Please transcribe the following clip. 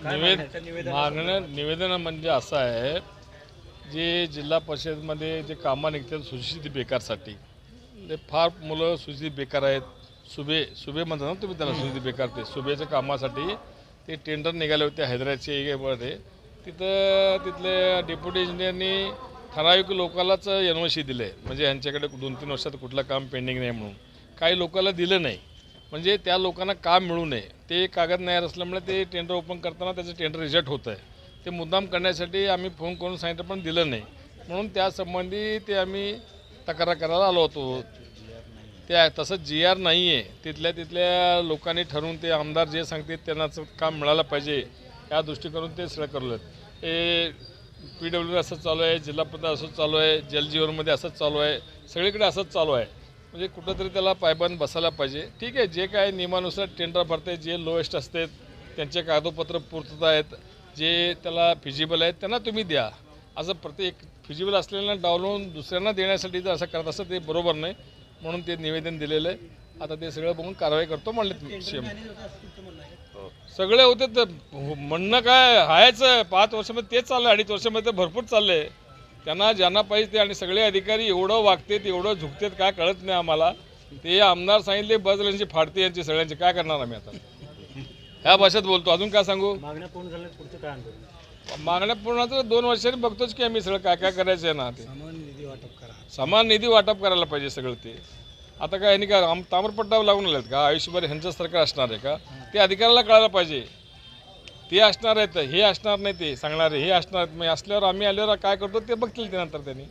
निवेदन निवेदन म्हणजे असं आहे जे जिल्हा परिषदमध्ये जे कामं निघतात सुशिक्षित बेकारसाठी. ते फार मुलं सुशिक्षित बेकार आहेत. सुबे सुभे म्हणतात ना तुम्ही त्यांना सुशिक्षित बेकार ते. सुभेच्या कामासाठी ते टेंडर निघाले होते हैदराबादचे तिथं तिथले डेप्युटी इंजिनियरनी ठराविक लोकालाच एनओ सी दिलं. आहे म्हणजे यांच्याकडे दोन तीन वर्षात कुठलं काम पेंडिंग नाही म्हणून. काही लोकाला दिलं नाही. म्हणजे त्या लोकांना काम मिळू नये? ते कागद नाही असल्यामुळे ते टेंडर ओपन करताना त्याचं टेंडर रिजेक्ट होतं आहे ते मुद्दाम करण्यासाठी आम्ही फोन करून सांगितलं पण दिलं नाही. म्हणून त्यासंबंधी ते आम्ही तक्रार करायला आलो होतो. ते तसं जी आर नाही आहे तिथल्या तिथल्या लोकांनी ठरवून ते आमदार जे सांगते त्यांनाच काम मिळालं पाहिजे. या दृष्टीकडून ते सगळं करलं हे पी डब्ल्यू असंच चालू आहे जिल्हा परिषद असंच चालू आहे जलजीवनमध्ये असंच चालू आहे. सगळीकडे असंच चालू आहे. म्हणजे कुठंतरी त्याला पायबंद बसायला पाहिजे. ठीक आहे जे काय नियमानुसार टेंडर भरते जे लोएस्ट असते त्यांचे कागदपत्र पूर्तता आहेत जे त्याला फिजिबल आहेत त्यांना तुम्ही द्या. असं प्रत्येक फिजिबल असलेल्यांना डावलून दुसऱ्यांना देण्यासाठी जर असं करत असं ते बरोबर नाही. म्हणून ते निवेदन दिलेलं आहे. आता ते सगळं बघून कारवाई करतो म्हणले सीएम सगळे होते तर हो- म्हणणं काय हायचं पाच वर्षामध्ये तेच चाललं अडीच वर्षामध्ये तर भरपूर चाललंय. त्यांना ज्यांना पाहिजे ते आणि सगळे अधिकारी एवढं वागतेत एवढं झुकतेत काय कळत नाही आम्हाला. ते आमदार सांगितले बजल्यांची फाडते यांची सगळ्यांची. काय करणार आम्ही आता? ह्या भाषेत बोलतो. अजून काय सांगू? मागण्या पूर्ण झाल्या पुढचं काय आंदोलन मागण्या पूर्ण तर दोन वर्षांनी बघतोच की आम्ही सगळं काय काय करायचं आहे ना ते. समान निधी वाटप करा. समान निधी वाटप करायला पाहिजे सगळं ते. आता काय यांनी काय आम ताम्रपट्टा लागून आलेत का? आयुष्यभर ह्यांचं सरकार असणार आहे का? ते अधिकाऱ्याला कळायला पाहिजे. ते असणार आहेत हे असणार नाही ते सांगणारे हे असणार आहेत. मग असल्यावर आम्ही आल्यावर काय करतो ते बघतील ते नंतर त्यांनी.